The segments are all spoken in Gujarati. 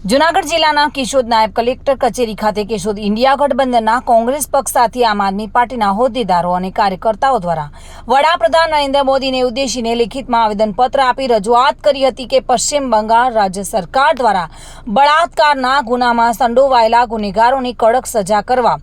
જુનાગઢ જિલ્લાના કિશોદ નાયબ કલેક્ટર કચેરી ખાતે કિશોદ ઇન્ડિયા ગઠબંધનના કોંગ્રેસ પક્ષ સાથે આમ આદમી પાર્ટીના હોદ્દેદારો અને કાર્યકર્તાઓ દ્વારા વડાપ્રધાન નરેન્દ્ર મોદીને ઉદ્દેશીને લિખિતમાં આવેદનપત્ર આપી રજૂઆત કરી હતી કે પશ્ચિમ બંગાળ રાજ્ય સરકાર દ્વારા બળાત્કારના ગુનામાં સંડોવાયેલા ગુનેગારોની કડક સજા કરવા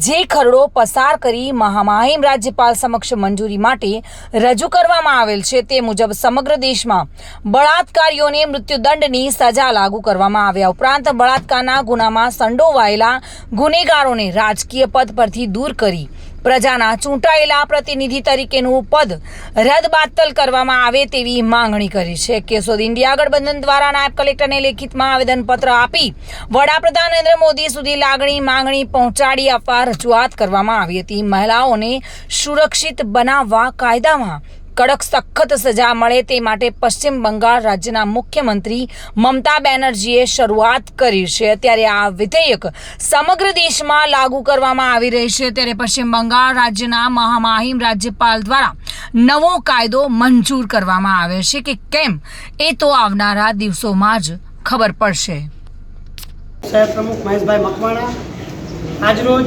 જે ખરડો પસાર કરી મહામહિમ રાજ્યપાલ સમક્ષ મંજૂરી માટે રજૂ કરવામાં આવેલ છે તે મુજબ સમગ્ર દેશમાં બળાત્કારીઓને મૃત્યુદંડની સજા લાગુ કરવામાં આવ્યા ઉપરાંત બળાત્કારના ગુનામાં સંડોવાયેલા ગુનેગારોને રાજકીય પદ પરથી દૂર કરી પ્રજાના ચૂંટાયેલા પ્રતિનિધિ તરીકેનું પદ રદબાતલ કરવામાં આવે તેવી માંગણી કરી છે. કેશોદ ઇન્ડિયા ગઠબંધન દ્વારા નાયબ કલેક્ટરને લેખિતમાં આવેદનપત્ર આપી વડાપ્રધાન નરેન્દ્ર મોદી સુધી લાગણી માંગણી પહોંચાડી આપવા રજૂઆત કરવામાં આવી હતી. મહિલાઓને સુરક્ષિત બનાવવા કાયદામાં કડક સખત સજા મળે તે માટે પશ્ચિમ બંગાળ રાજ્યના મુખ્યમંત્રી મમતા બેનર્જીએ શરૂઆત કરી છે. ત્યારે આ વિધેયક સમગ્ર દેશમાં લાગુ કરવામાં આવી રહી છે. ત્યારે પશ્ચિમ બંગાળ રાજ્યના મહામહિમ રાજ્યપાલ દ્વારા નવો કાયદો મંજૂર કરવામાં આવ્યો છે કે કેમ એ તો આવનારા દિવસોમાં જ ખબર પડશે. આજરોજ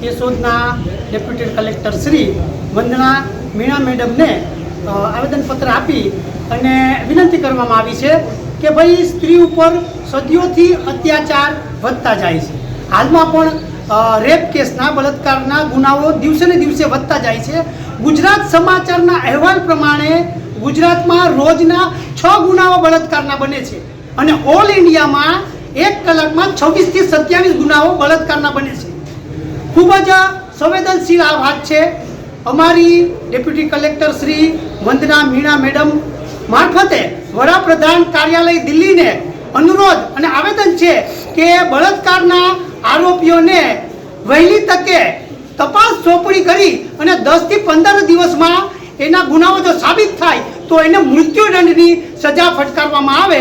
કેશોદના ડેપ્યુટી કલેક્ટર શ્રી વંદના મીણા મેડમને આવેદનપત્ર આપી અને વિનંતી કરવામાં આવી છે કે ભાઈ સ્ત્રી ઉપર સદીઓથી અત્યાચાર વધતા જાય છે. હાલમાં પણ રેપ કેસના, બળાત્કારના ગુનાઓ દિવસે ને દિવસે વધતા જાય છે. ગુજરાત સમાચારના અહેવાલ પ્રમાણે ગુજરાતમાં રોજના છ ગુનાઓ બળાત્કારના બને છે અને ઓલ ઇન્ડિયામાં એક કલાકમાં છવ્વીસથી સત્યાવીસ ગુનાઓ બળાત્કારના બને છે. ખૂબ જ સંવેદનશીલ આ વાત છે. અમારી deputy collector Shri Vandana Meena madam મારફતે વડાપ્રધાન કાર્યાલય દિલ્હીને અનુરોધ અને આવેદન છે કે બળાત્કારના આરોપીઓને વહેલી તકે તપાસ સોંપણી કરી અને દસથી પંદર દિવસમાં એના ગુનાઓ જો સાબિત થાય તો એને મૃત્યુદંડની સજા ફટકારવામાં આવે.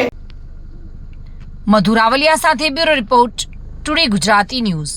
મધુરાવલિયા સાથે bureau report today Gujarati news.